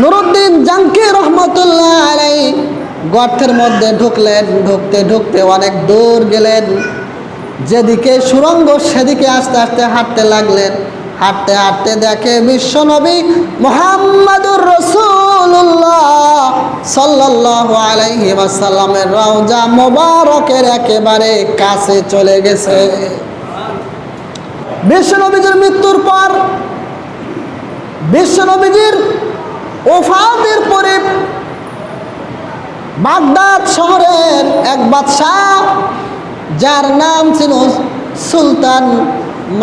Nuruddin Zangi রহমতুল্লাহ গর্তের মধ্যে ঢুকলেন, ঢুকতে ঢুকতে অনেক দূর গেলেন। যেদিকে সুরঙ্গ, সেদিকে আস্তে আস্তে হাঁটতে লাগলেন। হাঁটতে হাঁটতে দেখে বিশ্বনবী মোহাম্মদুর রসুল্লাহ সাল্লাহ আলাইহি ওয়াসাল্লামের রওজা মোবারকের একেবারে কাছে চলে গেছে। বিশ্বনবীজির মৃত্যুর পর বিশ্বনবীজির ওফাতের পরে বাগদাদ শহরের এক বাদশাহ, যার নাম ছিল সুলতান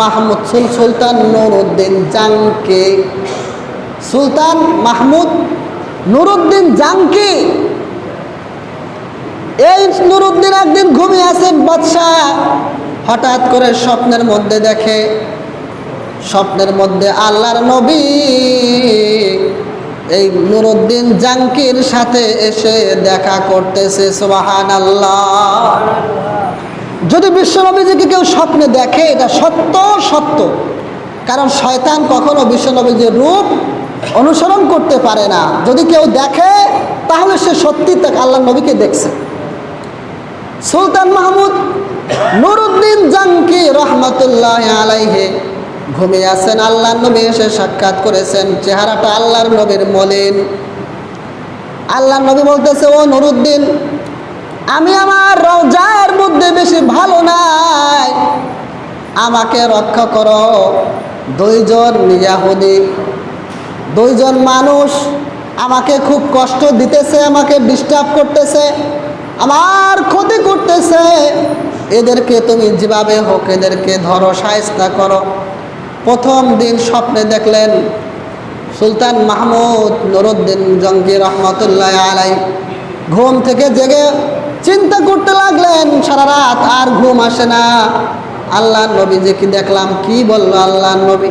মাহমুদ, সুল, সুলতান নুরুদ্দিন জাংকে। সুলতান মাহমুদ নুরুদ্দিন জাংকি। এই নুরুদ্দিন একদিন ঘুমিয়ে আছেন বাদশাহ হঠাৎ করে স্বপ্নের মধ্যে দেখে, স্বপ্নের মধ্যে আল্লাহর নবী এই নুরুদ্দিন জাঙ্কির সাথে এসে দেখা করতেছে সুবাহান আল্লাহ যদি বিশ্বনবীজিকে কেউ স্বপ্নে দেখে, এটা সত্য সত্য। কারণ শয়তান কখনো বিশ্বনবীজির রূপ অনুসরণ করতে পারে না। যদি কেউ দেখে, তাহলে সে সত্যি তাকে আল্লাহ নবীকে দেখছে। সুলতান মাহমুদ, নুরুদ্দিন জাঙ্কি রহমতুল্লাহ আলাইহে ঘুমিয়ে আছেন, আল্লাহর নবী এসে সাক্ষাৎ করেছেন। চেহারাটা আল্লাহর নবীর মলিন। আল্লাহর নবী বলতেছে, ও নুরুদ্দিন, আমি আমার রওজার মধ্যে বেশি ভালো নাই। আমাকে রক্ষা করো। দুইজন ইয়াহুদি, দুইজন মানুষ আমাকে খুব কষ্ট দিতেছে, আমাকে ডিস্টার্ব করতেছে, আমার ক্ষতি করতেছে। এদেরকে তুমি যেভাবে হোক এদেরকে ধরো, সায়স্তা করো। প্রথম দিন স্বপ্নে দেখলেন সুলতান মাহমুদ নুরুদ্দিন জঙ্গি রহমতুল্লাহ আলাই ঘুম থেকে জেগে চিন্তা করতে লাগলেন, সারা রাত আর ঘুম আসে না। আল্লাহ নবী যে কি দেখলাম, কি বলল আল্লাহ নবী?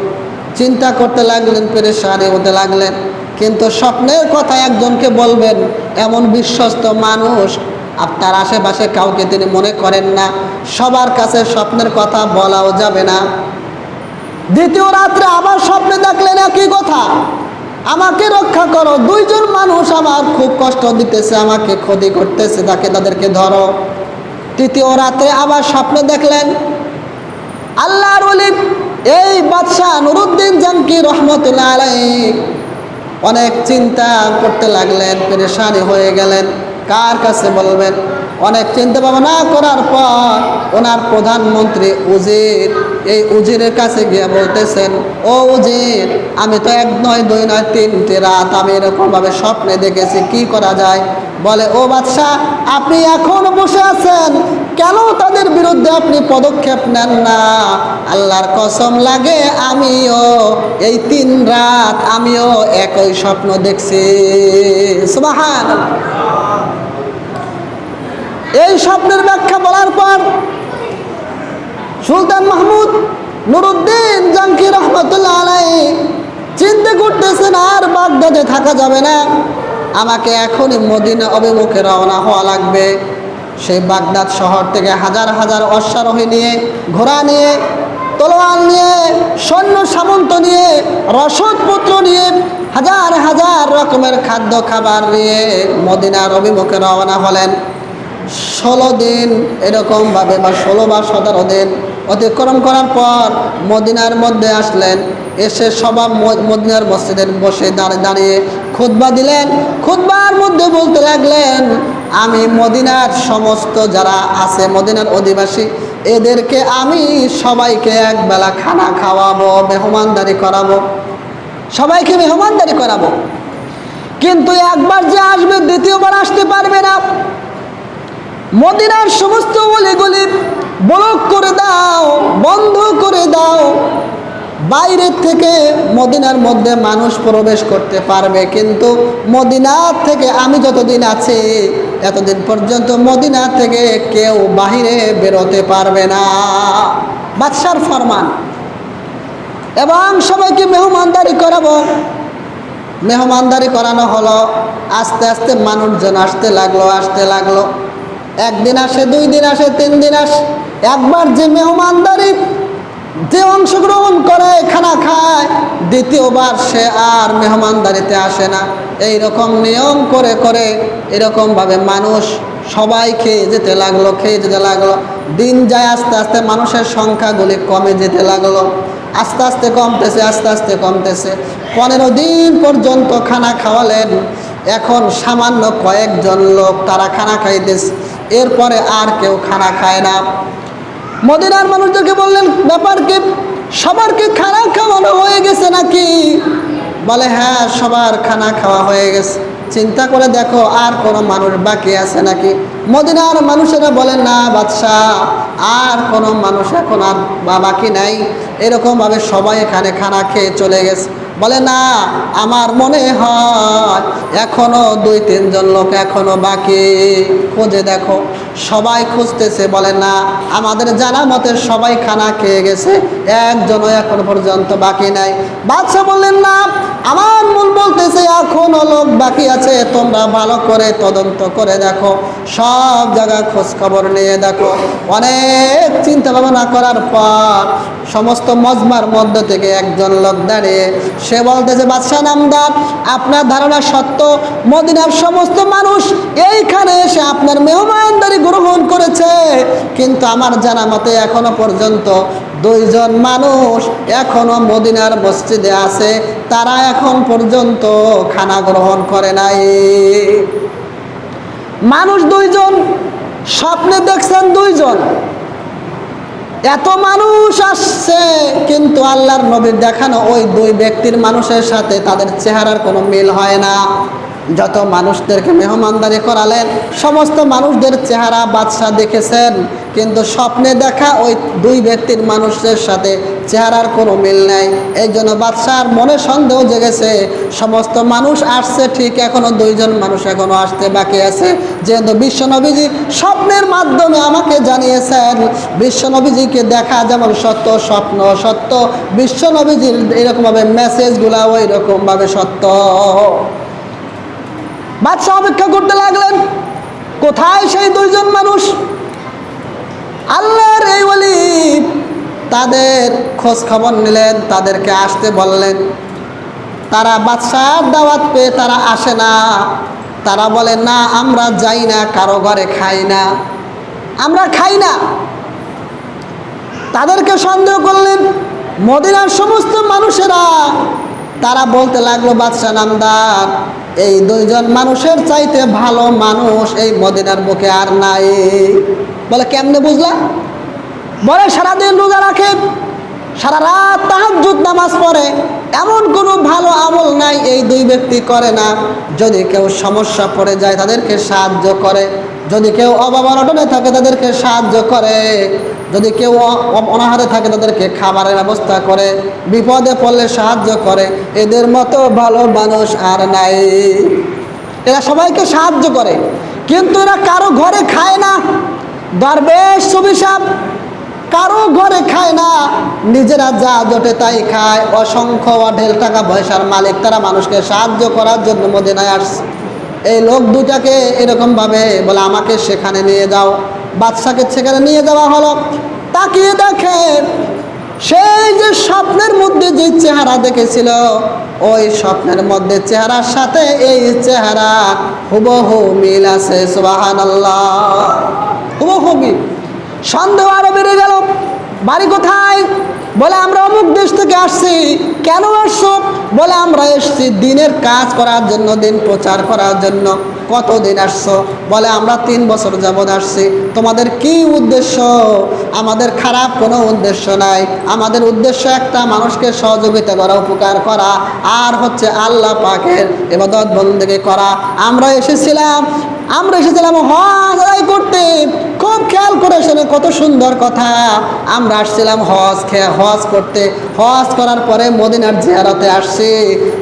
চিন্তা করতে লাগলেন, পেরেশানি হতে লাগলেন। কিন্তু স্বপ্নের কথা একজনকে বলবেন, এমন বিশ্বস্ত মানুষ আপনার আশেপাশে কাউকে তিনি মনে করেন না। সবার কাছে স্বপ্নের কথা বলাও যাবে না। দ্বিতীয় রাত্রে আবার স্বপ্নে দেখলেন একই কথা। আমাকে রক্ষা করো, দুইজন মানুষ আমার খুব কষ্ট দিতেছে, আমাকে ক্ষতি করতেছে, তাকে তাদেরকে ধরো। তৃতীয় রাত্রে আবার স্বপ্নে দেখলেন, আল্লাহর অলিম এই বাদশাহ নুরুদ্দিন জানকি রহমতুল্লাহ আলাই অনেক চিন্তা করতে লাগলেন, পেরেশানি হয়ে গেলেন। কার কাছে বলবেন? অনেক চিন্তা ভাবনা করার পর ওনার প্রধানমন্ত্রী উজির, এই উজিরের কাছে গিয়ে বলতেছেন, ও উজির, আমি তো এক নয়, দুই নয়, তিনটে রাত আমি এরকমভাবে স্বপ্নে দেখেছি, কি করা যায়? বলে, ও বাদশাহ, আপনি এখন বসে আছেন, কেন তাদের বিরুদ্ধে আপনি পদক্ষেপ নেন না? আল্লাহর কসম লাগে, আমিও এই তিন রাত আমিও একই স্বপ্ন দেখছি। সুবাহান এই স্বপ্নের ব্যাখ্যা বলার পর সুলতান মাহমুদ নুরুদ্দিন জাঙ্কি রহমতুল্লাহ আলাই চিন্তা করতেছেন, আর বাগদাদে থাকা যাবে না। আমাকে এখনই মদিনা অভিমুখে রওনা হওয়া লাগবে। সেই বাগদাদ শহর থেকে হাজার হাজার অশ্বারোহী নিয়ে, ঘোড়া নিয়ে, তলোয়ার নিয়ে, সৈন্য সামন্ত নিয়ে রসদপত্র নিয়ে, হাজার হাজার রকমের খাদ্য খাবার নিয়ে মদিনার অভিমুখে রওনা হলেন। ষোলো দিন এরকমভাবে বা ষোলো বা সতেরো দিন অতিক্রম করার পর মদিনার মধ্যে আসলেন। এসে সবাই মদিনার মসজিদের বসে দাঁড়িয়ে দাঁড়িয়ে খুতবা দিলেন। খুতবার মধ্যে বলতে লাগলেন, আমি মদিনার সমস্ত যারা আছে, মদিনার অধিবাসী, এদেরকে আমি সবাইকে একবেলা খানা খাওয়াবো, মেহমানদারি করাবো। সবাইকে মেহমানদারি করাবো। কিন্তু একবার যে আসবে, দ্বিতীয়বার আসতে পারবে না। মদিনার সমস্ত অলিগলি ব্লক করে দাও, বন্ধ করে দাও। বাইরের থেকে মদিনার মধ্যে মানুষ প্রবেশ করতে পারবে, কিন্তু মদিনার থেকে আমি যতদিন আছি, এতদিন পর্যন্ত মদিনা থেকে কেউ বাহিরে বেরোতে পারবে না। বাদশার ফরমান। এবং সবাইকে মেহমানদারি করাবো। মেহমানদারি করানো হলো, আস্তে আস্তে মানুষজন আসতে লাগল আসতে লাগল। একদিন আসে, দুই দিন আসে, তিন দিন আসে। একবার যে মেহমানদারি যে অংশগ্রহণ করে, খানা খায়, দ্বিতীয়বার সে আর মেহমানদারিতে আসে না। এই রকম নিয়ম করে করে, এরকমভাবে মানুষ সবাই খেয়ে যেতে লাগল, খেয়ে যেতে লাগল। দিন যায় আস্তে আস্তে, মানুষের সংখ্যাগুলি কমে যেতে লাগল। আস্তে আস্তে কমতেছে, আস্তে আস্তে কমতেছে। পনেরো দিন পর্যন্ত খানা খাওয়ালেন। এখন সামান্য কয়েকজন লোক, তারা খানা খাইতেছে। এরপরে আর কেউ খানা খায় না। মদিনার মানুষদেরকে বললেন, ব্যাপার কি? সবার খানা খাওয়ানো হয়ে গেছে নাকি? বলে হ্যাঁ সবার খানা খাওয়া হয়ে গেছে। চিন্তা করে দেখো আর কোনো মানুষ বাকি আছে নাকি? মদিনার মানুষেরা বলেন, না বাদশাহ, আর কোনো মানুষ এখন আর বাবাকে নাই। এরকমভাবে সবাই এখানে খানা খেয়ে চলে গেছে। বলে, না, আমার মনে হয় এখনও দুই, তিনজন লোক এখনও বাকি। খোঁজে দেখো। সবাই খুঁজতেছে, বলে না, আমাদের জানা মতে সবাই খানা খেয়ে গেছে, একজনও এখন পর্যন্ত বাকি নাই। বাদশাহ বললেন, না, আমার মূল বলতেছে, এখনও লোক বাকি আছে, তোমরা ভালো করে তদন্ত করে দেখো, সব জায়গায় খোঁজ খবর নিয়ে দেখো। অনেক চিন্তা ভাবনা করার পর সমস্ত মজমার মধ্য থেকে একজন লোক দাঁড়িয়ে, সে বলতেছে, বাদশাহ নামদার, আপনার ধারণা সত্য, মদিনার সমস্ত মানুষ এইখানে এসে আপনার মেহমানদারি গ্রহণ করেছে। কিন্তু আমার জানা মতে এখনও পর্যন্ত দুইজন মানুষ এখনও মদিনার মসজিদে আছে। তারা এখন পর্যন্ত খানা গ্রহণ করে নাই। মানুষ দুইজন, স্বপ্নে দেখছেন দুইজন। এত মানুষ আসছে, কিন্তু আল্লাহর নবীর দেখানো ওই দুই ব্যক্তির মানুষের সাথে তাদের চেহারার কোনো মিল হয় না। যত মানুষদেরকে মেহমানদারি করালেন, সমস্ত মানুষদের চেহারা বাদশাহ দেখেছেন। কিন্তু স্বপ্নে দেখা ওই দুই ব্যক্তির মানুষের সাথে চেহারার কোনো মিল নেই। এই জন্য বাদশার মনে সন্দেহ জেগেছে, সমস্ত মানুষ আসছে, ঠিক এখনও দুইজন মানুষ এখনও আসতে বাকি আছে। যেহেতু বিশ্বনবীজি স্বপ্নের মাধ্যমে আমাকে জানিয়েছেন বিশ্বনবীজিকে দেখা যেমন সত্য, স্বপ্ন সত্য। বিশ্বনবীজির এরকমভাবে মেসেজগুলা ওই রকমভাবে সত্য। বাদশাহ অপেক্ষা করতে লাগলেন, কোথায় সেই দুইজন মানুষ? আল্লাহর এই বলি তাদের খোঁজ খবর নিলেন, তাদেরকে আসতে বললেন। তারা বাদশার দাওয়াত পেয়ে তারা আসে না। তারা বলে, না, আমরা যাই না, কারও ঘরে খাই না। আমরা খাই না। তাদেরকে সন্দেহ করলেন। মদিনার সমস্ত মানুষেরা তারা বলতে লাগল, বাদশাহ নামদার এই দুইজন মানুষের চাইতে ভালো মানুষ এই মদিনার বুকে আর নাই। বলে, কেমনে বুঝলা? বলে, সারাদিন রোজা রাখে, সারা রাত তাহাজুদ নামাজ পড়ে, এমন কোনো ভালো আমল নাই, এই দুই ব্যক্তি করে না। যদি কেউ সমস্যা পড়ে যায়, তাদেরকে সাহায্য করে। যদি কেউ অভাব অনটনে থাকে তাদেরকে সাহায্য করে, যদি কেউ অনাহারে থাকে তাদেরকে খাবারের ব্যবস্থা করে, বিপদে পড়লে সাহায্য করে, এদের মতো ভালো মানুষ আর নাই। এরা সবাইকে সাহায্য করে, কিন্তু এরা কারও ঘরে খায় না। দরবেশ সুবিসাব কারও ঘরে খায় না। নিজেরা যা জোটে তাই খায়। অসংখ্য অঢেল টাকা পয়সার মালিক তারা মানুষকে সাহায্য করার জন্য মদিনায় আসছে। এই লোক দুটাকে এরকমভাবে বলে, আমাকে সেখানে নিয়ে যাও। বাদশাকে সেখানে নিয়ে যাওয়া হলো। তাকিয়ে দেখে সেই যে স্বপ্নের মধ্যে যে চেহারা দেখেছিল, ওই স্বপ্নের মধ্যে চেহারার সাথে এই চেহারা হুবহু মিল আছে হুবহু সন্দেহ আরও বেড়ে গেল। বাড়ি কোথায়? বলে, আমরা অমুক দেশ থেকে আসছি। কেন আসছো? বলে, আমরা এসছি দিনের কাজ করার জন্য, দিন প্রচার করার জন্য। কতদিন আসছো? বলে, আমরা তিন বছর যাবৎ আসছি। তোমাদের কি উদ্দেশ্য? আমাদের খারাপ কোনো উদ্দেশ্য নাই। আমাদের উদ্দেশ্য একটা, মানুষকে সহযোগিতা করা, উপকার করা, আর হচ্ছে আল্লাহ পাকের এবাদত বন্দী করা। আমরা এসেছিলাম আমরা এসেছিলাম হজ আদায় করতে। খুব খেয়াল করে শোনে কত সুন্দর কথা। আমরা আসছিলাম হজ খেয়ে হজ করতে। হজ করার পরে মদিনার জিয়ারতে আসছি।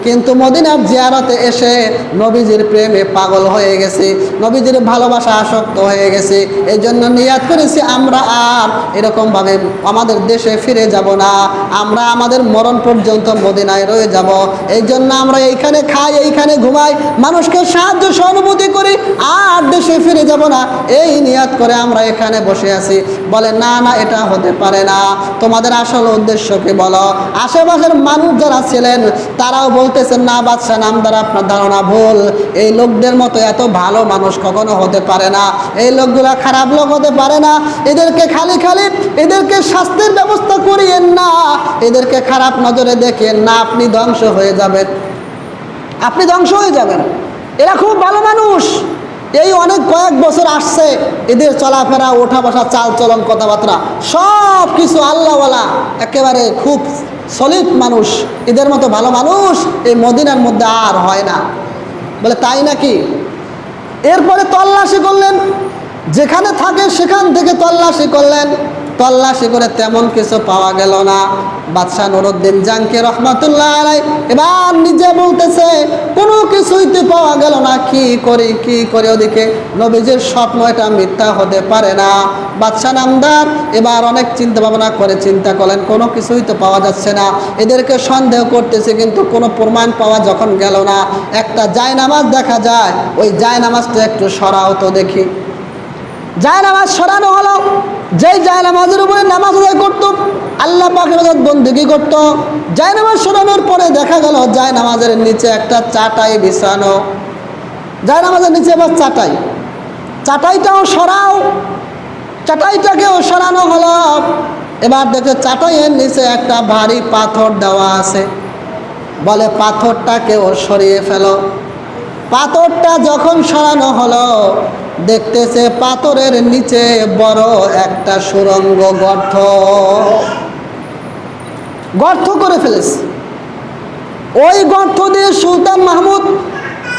কিন্তু মদিনার জিয়ারতে এসে নবীজির প্রেমে পাগল হয়ে গেছি। নবীজির ভালোবাসা আসক্ত হয়ে গেছি। এই জন্য নিয়াত করেছি, আমরা আর এরকমভাবে আমাদের দেশে ফিরে যাব না। আমরা আমাদের মরণ পর্যন্ত মদিনায় রয়ে যাব। এই জন্য আমরা এইখানে খাই, এইখানে ঘুমাই। মানুষকে সাহায্য, সহানুভূতি করি। আর দেশে ফিরে যাব না। এই নিয়াত করে আমরা এখানে বসে আছি। বলে, না না, এটা হতে পারে না। তোমাদের আসল উদ্দেশ্য কি বলো? আশেপাশের মানুষ যারা ছিলেন, তারাও বলতেছেন, না, বাদশাহ নামদার আপনার ধারণা ভুল। এই লোকদের মতো এত ভালো মানুষ কখনো হতে পারে না। এই লোকগুলা খারাপ লোক হতে পারে না। এদেরকে খালি খালি, এদেরকে শাস্তির ব্যবস্থা করিয়েন না। এদেরকে খারাপ নজরে দেখেন না, আপনি ধ্বংস হয়ে যাবেন। আপনি ধ্বংস হয়ে যাবেন। এরা খুব ভালো মানুষ। এই অনেক কয়েক বছর আসছে এদের চলাফেরা ওঠা বসা চাল চলন কথাবার্তা সব কিছু আল্লাহওয়ালা, একেবারে খুব সলিড মানুষ, এদের মতো ভালো মানুষ এই মদিনার মধ্যে আর হয় না। বলে তাই নাকি? এরপরে তল্লাশি করলেন, যেখানে থাকে সেখান থেকে তল্লাশি করলেন, তল্লাশি করে তেমন কিছু পাওয়া গেল না। বাদশাহ নুরুদ্দিন জাঙ্কে রহমতুল্লাহ এবার নিজে বলতেছে পাওয়া গেল না, কি করি, কি করে? ওদিকে নবীজির স্বপ্ন এটা মিথ্যা হতে পারে না। বাদশাহ নামদার এবার অনেক চিন্তা ভাবনা করে চিন্তা করলেন, কোনো কিছুই তো পাওয়া যাচ্ছে না। এদেরকে সন্দেহ করতেছে, কিন্তু কোনো প্রমাণ পাওয়া যখন গেল না। একটা জায়নামাজ দেখা যায়, ওই জায় নামাজটা একটু সরাও তো দেখি। জায় নামাজ সরানো হলো। যেই জায় নামাজের উপরে নামাজ আদায় করত, আল্লাহ পাকের বন্দিগি করত। জায় নামাজ সরানোর পরে দেখা গেল জায় নামাজের নিচে একটা চাটাই বিছানো। জায় নামাজের নিচে আবার চাটাই। চাটাইটাও সরাও। চাটাইটাকেও সরানো হলো। এবার দেখে চাটাইয়ের নিচে একটা ভারী পাথর দেওয়া আছে। বলে পাথরটাকেও সরিয়ে ফেলো। পাথরটা যখন সরানো হলো দেখতেছে পাথরের নিচে বড় একটা সুরঙ্গ গর্ত। গর্ত করে ফেলেছে। ওই গর্ত দিয়ে সুলতান মাহমুদ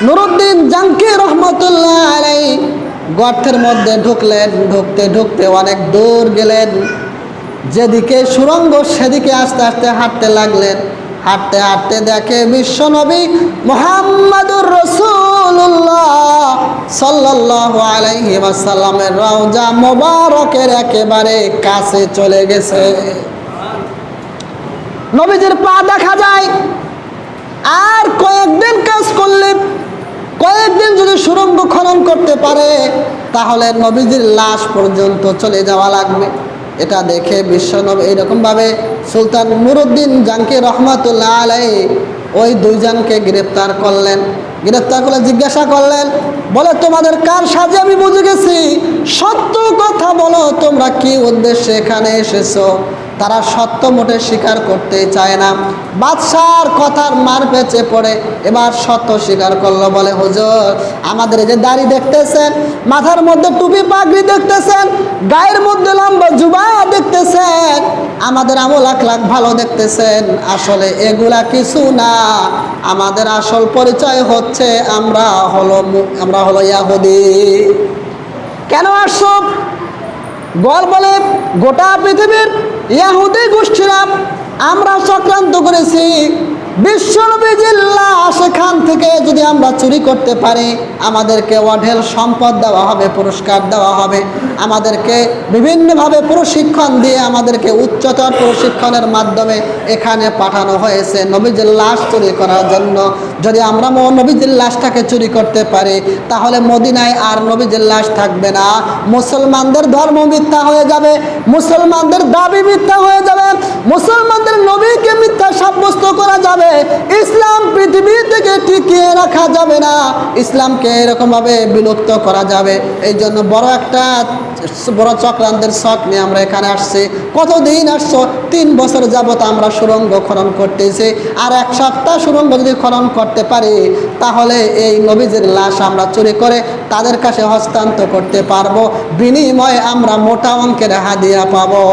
নুরুদ্দিন জাঙ্কি রহমতুল্লাহ গর্তের মধ্যে ঢুকলেন। ঢুকতে ঢুকতে অনেক দূর গেলেন। যেদিকে সুরঙ্গ, সেদিকে আস্তে আস্তে হাঁটতে লাগলেন। হাঁটতে হাঁটতে দেখে বিশ্বনবী মোহাম্মদুর রসুল্লাহ সাল্লাহ আলাইহি ওয়াসাল্লামের রওজা মোবারকের একেবারে কাছে চলে গেছে। নবীজির পা দেখা যায়। আর কয়েকদিন কাজ করলে, কয়েকদিন যদি সুরঙ্গ খনন করতে পারে, তাহলে নবীজির লাশ পর্যন্ত চলে যাওয়া লাগবে। এটা দেখে বিশ্বনব এইরকমভাবে সুলতান নুরুদ্দিন জাঙ্কি রহমাতুল্লাহ আলাই ওই দুইজনকে গ্রেপ্তার করলেন। গ্রেপ্তার করে জিজ্ঞাসা করলেন, বলে, তোমাদের কার সাজে আমি বুঝে গেছি? সত্য কথা বলো, তোমরা কি উদ্দেশ্যে এখানে এসেছ? তারা সত্য মোটে স্বীকার করতে চায় না। বাদশার কথার মার পেঁচে পড়ে, এবার সত্য স্বীকার করল, বলে, হুজুর, আমাদের যে দাড়ি দেখতেছেন, মাথার মধ্যে টুপি পাগড়ি দেখতেছেন, গায়ের মধ্যে লম্বা জুবা দেখতেছেন, আমাদের আমল লাখ লাখ ভালো দেখতেছেন, আসলে এগুলা কিছু না। আমাদের আসল পরিচয় হচ্ছে আমরা হলো আমরা হলো ইয়াহুদি। কেন আসছো? গল বলে গোটা পৃথিবীর ইয়াহুদি গোষ্ঠীরা আমরা চক্রান্ত করেছি বিশ্বনবীজিল্লা সেখান থেকে যদি আমরা চুরি করতে পারি, আমাদেরকে অঢেল সম্পদ দেওয়া হবে, পুরস্কার দেওয়া হবে। আমাদেরকে বিভিন্নভাবে প্রশিক্ষণ দিয়ে আমাদেরকে উচ্চতর প্রশিক্ষণের মাধ্যমে এখানে পাঠানো হয়েছে নবীজির চুরি করার জন্য। যদি আমরা নবীজির লাশটাকে চুরি করতে পারি, তাহলে মদিনায় আর নবীজির থাকবে না। মুসলমানদের ধর্ম মিথ্যা হয়ে যাবে, মুসলমানদের দাবি মিথ্যা হয়ে যাবে, মুসলমানদের নবীকে মিথ্যা সাব্যস্ত করা যাবে। ইসলাম পৃথিবী থেকে টিকিয়ে রাখা যাবে না। ইসলামকে এরকমভাবে বিলুপ্ত করা যাবে। এই জন্য বড় একটা বড় চক্রান্তের শখ নিয়ে আমরা এখানে আসছি। কতদিন আসছো? তিন বছর যাবত আমরা সুরঙ্গ খনন করতেছি। আর এক সপ্তাহ সুরঙ্গ যদি খনন করতে পারি, তাহলে এই নবীজের লাশ আমরা চুরি করে তাদের কাছে হস্তান্তর করতে পারব। বিনিময়ে আমরা মোটা অঙ্কের হাদিয়া পাবো।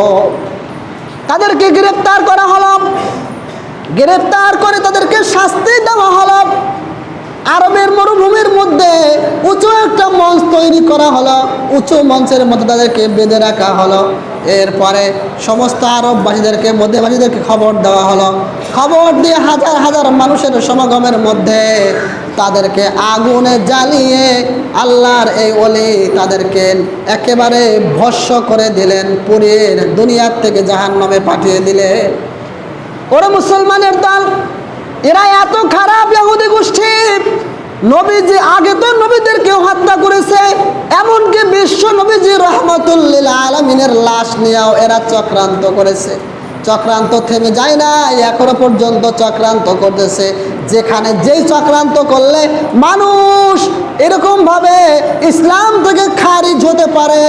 তাদেরকে গ্রেপ্তার করা হলো। গ্রেপ্তার করে তাদেরকে শাস্তি দেওয়া হলো। আরবের মরুভূমির মধ্যে উঁচু একটা মঞ্চ তৈরি করা হলো। উঁচু মঞ্চের মধ্যে তাদেরকে বেঁধে রাখা হলো। এরপরে সমস্ত আরববাসীদেরকে, মধ্যবাসীদেরকে খবর দেওয়া হলো। খবর দিয়ে হাজার হাজার মানুষের সমাগমের মধ্যে তাদেরকে আগুনে জ্বালিয়ে আল্লাহর এই অলি তাদেরকে একেবারে ভস্য করে দিলেন পুরীর দুনিয়ার থেকে জাহান্নামে পাঠিয়ে দিলে। ওরা মুসলমানের দল, এরা এত খারাপ ইহুদি গোষ্ঠী। নবীজি, আগে তো নবীদেরকেও হত্যা করেছে, এমনকি বিশ্ব নবীজি রহমতুল্লিল আলমিনের লাশ নিয়েও এরা চক্রান্ত করেছে। চক্রান্ত থেমে যায় না এখনও পর্যন্ত চক্রান্ত করতেছে। যেখানে যেই চক্রান্ত করলে মানুষ এরকম ভাবে ইসলাম থেকে খারিজ হতে পারে,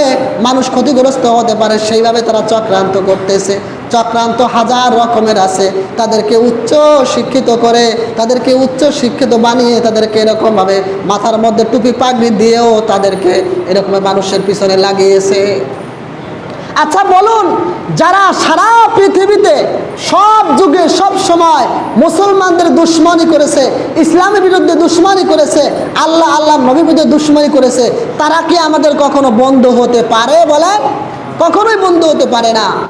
মানুষ ক্ষতিগ্রস্ত হতে পারে, সেইভাবে তারা চক্রান্ত করতেছে। চক্রান্ত হাজার রকমের আছে। তাদেরকে উচ্চ শিক্ষিত করে, তাদেরকে উচ্চ শিক্ষিত বানিয়ে, তাদেরকে এরকমভাবে মাথার মধ্যে টুপি পাগড়ি দিয়েও তাদেরকে এরকম মানুষের পিছনে লাগিয়েছে। আচ্ছা বলুন, যারা সারা পৃথিবীতে সব যুগে, সব সময় মুসলমানদের দুশ্মনী করেছে, ইসলামের বিরুদ্ধে দুশ্মনী করেছে, আল্লাহ আল্লাহ নবীর বিরুদ্ধে করেছে, তারা কি আমাদের কখনো বন্ধ হতে পারে বলেন? কখনোই বন্ধ হতে পারে না।